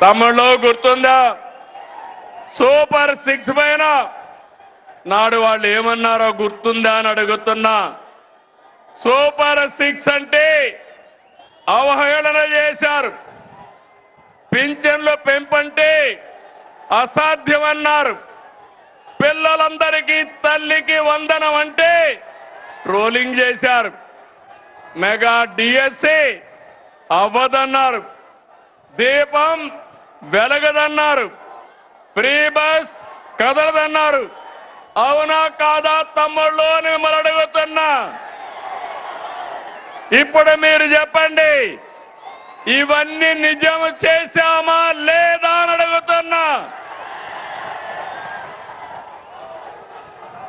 తమ్ముళ్ళు గుర్తుందా? Super six పైన. నాడు వాళ్ళు ఏమన్నారో గుర్తుందా అని అడుగుతున్నా. సూపర్ సిక్స్ అంటే అవహేళన చేశారు. పింఛన్లు పెంపంటే అసాధ్యమన్నారు. పిల్లలందరికీ తల్లికి వందనం అంటే ట్రోలింగ్ చేశారు. మెగా డిఎస్సి అవ్వదన్నారు. దీపం వెలగదన్నారు. Free bus కదలదన్నారు. అవునా కాదా తమ్ముళ్ళు అని మిమ్మల్ని అడుగుతున్నా. ఇప్పుడు మీరు చెప్పండి ఇవన్నీ నిజం చేశామా లేదా అని అడుగుతున్నా.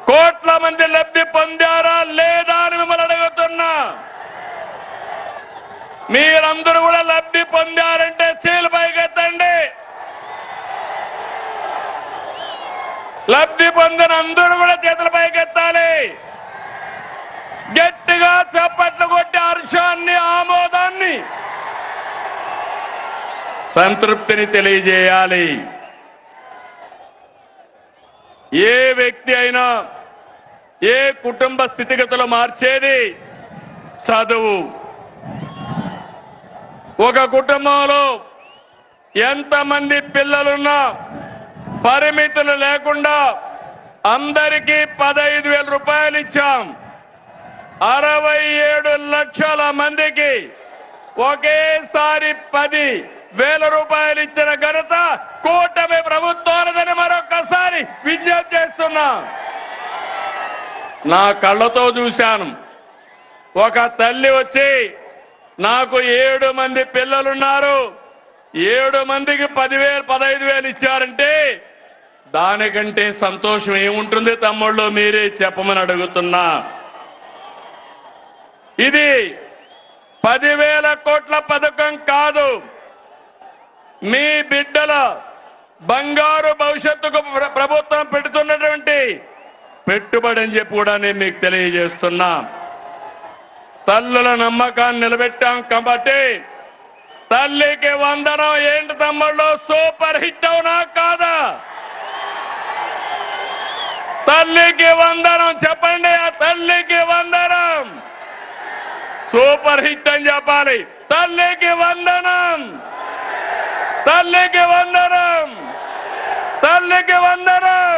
కోట్ల మంది లబ్ధి పొందారా లేదా అని మిమ్మల్ని అడుగుతున్నా. మీరందరూ కూడా లబ్ధి పొందారు లబ్ధి పొందిన అందరూ కూడా చేతుల పైకెత్తాలి. గట్టిగా చప్పట్లు కొట్టి హర్షాన్ని ఆమోదాన్ని సంతృప్తిని తెలియజేయాలి. ఏ వ్యక్తి అయినా ఏ కుటుంబ స్థితిగతులు మార్చేది చదువు. ఒక కుటుంబంలో ఎంతమంది పిల్లలున్నా పరిమితులు లేకుండా అందరికీ పదహైదు వేల రూపాయలు ఇచ్చాం. అరవై ఏడు లక్షల మందికి ఒకేసారి పది వేల రూపాయలు ఇచ్చిన ఘనత కూటమి ప్రభుత్వాలదని మరొకసారి విజ్ఞప్తి చేస్తున్నా. నా కళ్ళతో చూశాను. ఒక తల్లి వచ్చి నాకు ఏడు మంది పిల్లలున్నారు. ఏడు మందికి పదివేలు పదహైదు వేలు ఇచ్చారంటే దానికంటే సంతోషం ఏముంటుంది తమ్ముళ్ళు? మీరే చెప్పమని అడుగుతున్నా. ఇది పదివేల కోట్ల పథకం కాదు. మీ బిడ్డల బంగారు భవిష్యత్తుకు ప్రభుత్వం పెడుతున్నటువంటి పెట్టుబడి అని చెప్పి కూడా నేను మీకు తెలియజేస్తున్నా. తల్లుల నమ్మకాన్ని నిలబెట్టాం కాబట్టి తల్లికి వందనం ఏంటి తమ్ముళ్ళు? సూపర్ హిట్ అవునా కాదా? తల్లికి వందనం చెప్పండి ఆ తల్లికి వందనం. సూపర్ హిట్ అని చెప్పాలి. తల్లికి వందనం. తల్లికి వందనం. తల్లికి వందనం.